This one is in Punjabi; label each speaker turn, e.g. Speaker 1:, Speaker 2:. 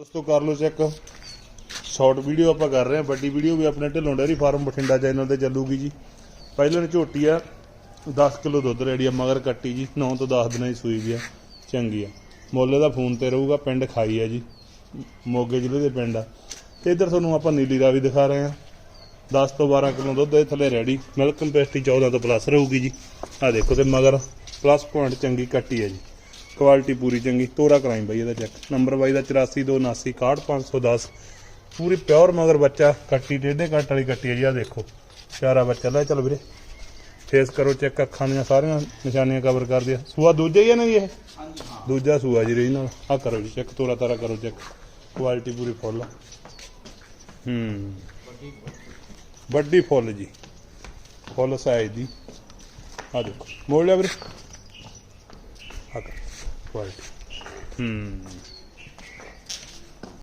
Speaker 1: ਦੋਸਤੋ ਕਰ ਲਓ ਚੈੱਕ ਸ਼ਾਰਟ ਵੀਡੀਓ ਆਪਾਂ ਕਰ ਰਹੇ ਹਾਂ, ਵੱਡੀ ਵੀਡੀਓ ਵੀ ਆਪਣੇ Dhillon dairy farm Bathinda channel ਤੇ ਚੱਲੂਗੀ ਜੀ। ਪਹਿਲਾਂ ਝੋਟੀ ਆ 10 ਕਿਲੋ ਦੁੱਧ ਰੈਡੀ ਆ, ਮਗਰ ਕੱਟੀ ਜੀ 9 ਤੋਂ 10 ਦਿਨਾਂ ਦੀ ਸੂਈ ਵੀ ਆ, ਚੰਗੀ ਆ। ਮੁੱਲ ਦਾ ਫੋਨ ਤੇ ਰਹੂਗਾ, ਪਿੰਡ ਖਾਈ ਆ ਜੀ, ਮੋਗੇ ਜ਼ਿਲ੍ਹੇ ਦੇ ਪਿੰਡ ਆ। ਤੇ ਇੱਧਰ ਤੁਹਾਨੂੰ ਆਪਾਂ ਨੀਲੀ ਦਾ ਵੀ ਦਿਖਾ ਰਹੇ ਹਾਂ। 10 ਤੋਂ 12 ਕਿਲੋ ਦੁੱਧ ਇਹ ਥੱਲੇ ਰੈਡੀ ਮਿਲਕ ਕੰਪੈਸਟੀ 14 ਤੋਂ ਪਲੱਸ ਰਹੂਗੀ ਜੀ। ਆ ਦੇਖੋ ਤੇ ਮਗਰ ਪਲੱਸ ਪੁਆਇੰਟ ਚੰਗੀ ਕੱਟੀ ਆ ਜੀ। ਕੁਆਲਿਟੀ ਪੂਰੀ ਚੰਗੀ ਤੋਰਾ ਕਰਾਈ ਬਾਈ ਇਹਦਾ ਚੈੱਕ ਨੰਬਰ ਬਾਈ ਦਾ 8429861510 ਪੂਰੀ ਪਿਓਰ ਮਗਰ ਬੱਚਾ ਕੱਟੀ ਡੇਢੇ ਕੱਟ ਵਾਲੀ ਕੱਟੀ ਹੈ ਜੀ ਆ ਦੇਖੋ। ਪਿਆਰਾ ਬੱਚਾ ਲੈ ਚਲ ਵੀਰੇ। ਫੇਸ ਕਰੋ ਚੈੱਕ ਅੱਖਾਂ ਦੀਆਂ ਸਾਰੀਆਂ ਨਿਸ਼ਾਨੀਆਂ ਕਵਰ ਕਰਦੇ ਆ ਸੂਆ ਦੂਜਾ ਹੀ ਆ ਨਾ ਜੀ ਇਹ?
Speaker 2: ਹਾਂਜੀ ਹਾਂ।
Speaker 1: ਦੂਜਾ ਸੂਆ ਜੀ ਰੀਜਨਲ ਆ ਕਰੋ ਜੀ ਚੈੱਕ ਤੋਰਾ ਤਾਰਾ ਕਰੋ ਚੈੱਕ ਕੁਆਲਿਟੀ ਪੂਰੀ ਫੁੱਲ ਹੂੰ।
Speaker 2: ਵੱਡੀ
Speaker 1: ਵੱਡੀ ਫੁੱਲ ਜੀ। ਫੁੱਲ ਸਾਈਜ਼ ਦੀ। ਆ ਦੇਖੋ। ਮੋੜ ਲਿਆ ਵੀਰੇ। ਆ ਕਰ। ਕੁਆਲਿਟੀ ਹੂੰ